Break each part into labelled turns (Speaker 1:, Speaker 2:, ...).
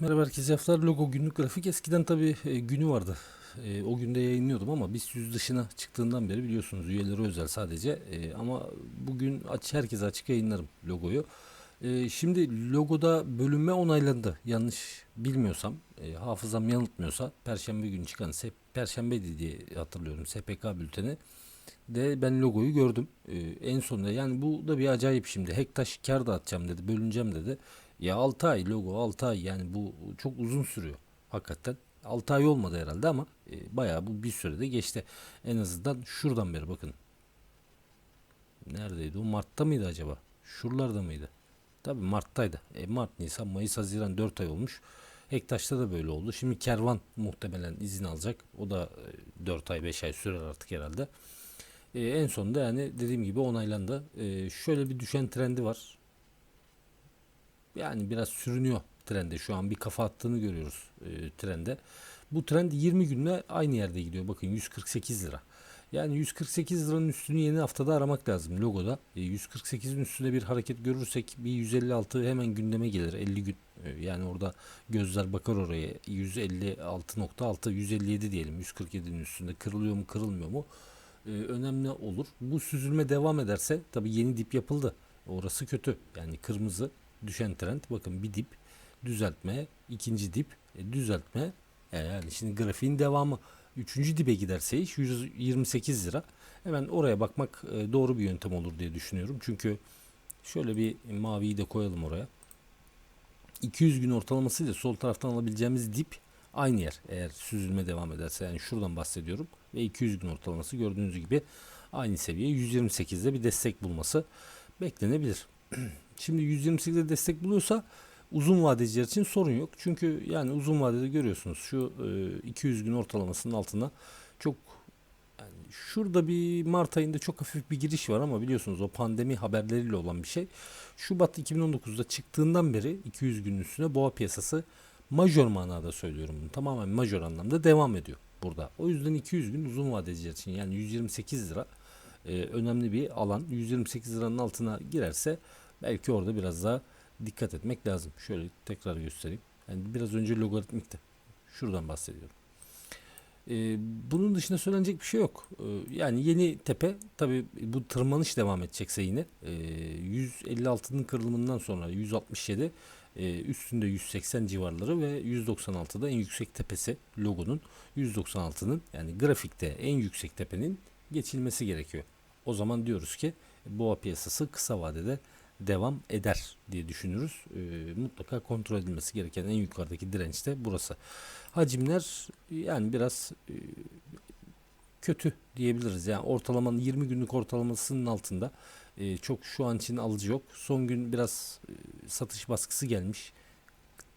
Speaker 1: Merhaba herkese haftalar logo günlük grafik eskiden tabi günü vardı. E, o günde yayınlıyordum ama biz yüz dışına çıktığından beri biliyorsunuz üyeleri özel sadece E, ama bugün aç herkese açık yayınlarım logoyu. E, şimdi logoda bölünme onaylandı yanlış bilmiyorsam e, hafızam yanıltmıyorsa perşembe günü çıkan se- perşembeydi diye hatırlıyorum SPK bülteni de ben logoyu gördüm. E, en sonunda yani bu da bir acayip şimdi Hektaş kar dağıtacağım dedi bölüneceğim dedi. Ya 6 ay logo 6 ay yani bu çok uzun sürüyor hakikaten. 6 ay olmadı herhalde ama e, bayağı bu bir sürede geçti. En azından şuradan beri bakın. Neredeydi o? Mart'ta mıydı acaba? Şuralarda mıydı? Tabii Mart'taydı. E, Mart, Nisan, Mayıs, Haziran 4 ay olmuş. Ektaş'ta da böyle oldu. Şimdi Kervan muhtemelen izin alacak. O da e, 4 ay 5 ay sürer artık herhalde. E, en sonunda yani dediğim gibi onaylandı. E, şöyle bir düşen trendi var. Yani biraz sürünüyor trende. Şu an bir kafa attığını görüyoruz e, trende. Bu trend 20 günle aynı yerde gidiyor. Bakın 148 lira. Yani 148 liranın üstünü yeni haftada aramak lazım logoda. E, 148'in üstünde bir hareket görürsek bir 156 hemen gündeme gelir 50 gün. E, yani orada gözler bakar oraya 156.6 157 diyelim 147'nin üstünde kırılıyor mu kırılmıyor mu e, önemli olur. Bu süzülme devam ederse tabi yeni dip yapıldı. Orası kötü. Yani kırmızı düşen trend. Bakın bir dip düzeltme, ikinci dip e, düzeltme. E, yani şimdi grafiğin devamı. Üçüncü dibe giderse iş 128 lira. Hemen oraya bakmak e, doğru bir yöntem olur diye düşünüyorum. Çünkü şöyle bir maviyi de koyalım oraya. 200 gün ortalamasıyla sol taraftan alabileceğimiz dip aynı yer. Eğer süzülme devam ederse yani şuradan bahsediyorum. Ve 200 gün ortalaması gördüğünüz gibi aynı seviye 128'de bir destek bulması beklenebilir. Şimdi 128'de destek buluyorsa uzun vadeciler için sorun yok. Çünkü yani uzun vadede görüyorsunuz şu e, 200 gün ortalamasının altına çok yani şurada bir Mart ayında çok hafif bir giriş var ama biliyorsunuz o pandemi haberleriyle olan bir şey. Şubat 2019'da çıktığından beri 200 günün üstüne boğa piyasası majör manada söylüyorum bunu. Tamamen majör anlamda devam ediyor burada. O yüzden 200 gün uzun vadeciler için yani 128 lira e, önemli bir alan. 128 liranın altına girerse belki orada biraz daha dikkat etmek lazım. Şöyle tekrar göstereyim. Yani biraz önce logaritmikti. Şuradan bahsediyorum. Ee, bunun dışında söylenecek bir şey yok. Ee, yani yeni tepe tabi bu tırmanış devam edecekse yine e, 156'nın kırılımından sonra 167 e, üstünde 180 civarları ve 196'da en yüksek tepesi logonun 196'nın yani grafikte en yüksek tepenin geçilmesi gerekiyor. O zaman diyoruz ki boğa piyasası kısa vadede devam eder diye düşünürüz. E, mutlaka kontrol edilmesi gereken en yukarıdaki direnç de burası. Hacimler yani biraz e, kötü diyebiliriz. Yani ortalamanın 20 günlük ortalamasının altında e, çok şu an için alıcı yok. Son gün biraz e, satış baskısı gelmiş.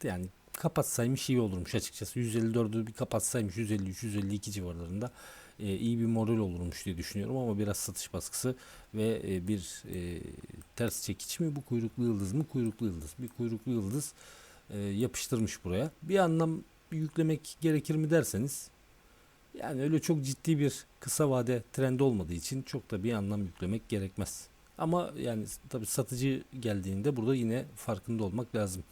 Speaker 1: Yani kapatsaymış iyi olurmuş açıkçası. 154'ü bir kapatsaymış 153-152 civarlarında e, iyi bir moral olurmuş diye düşünüyorum ama biraz satış baskısı ve e, bir e, ters çekiç mi bu kuyruklu yıldız mı kuyruklu yıldız bir kuyruklu yıldız e, yapıştırmış buraya bir anlam yüklemek gerekir mi derseniz yani öyle çok ciddi bir kısa vade trend olmadığı için çok da bir anlam yüklemek gerekmez. Ama yani tabi satıcı geldiğinde burada yine farkında olmak lazım.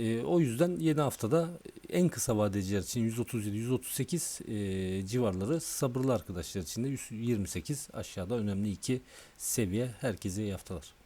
Speaker 1: E, o yüzden yeni haftada en kısa vadeciler için 137-138 e, civarları sabırlı arkadaşlar için de 128 aşağıda önemli iki seviye herkese iyi haftalar.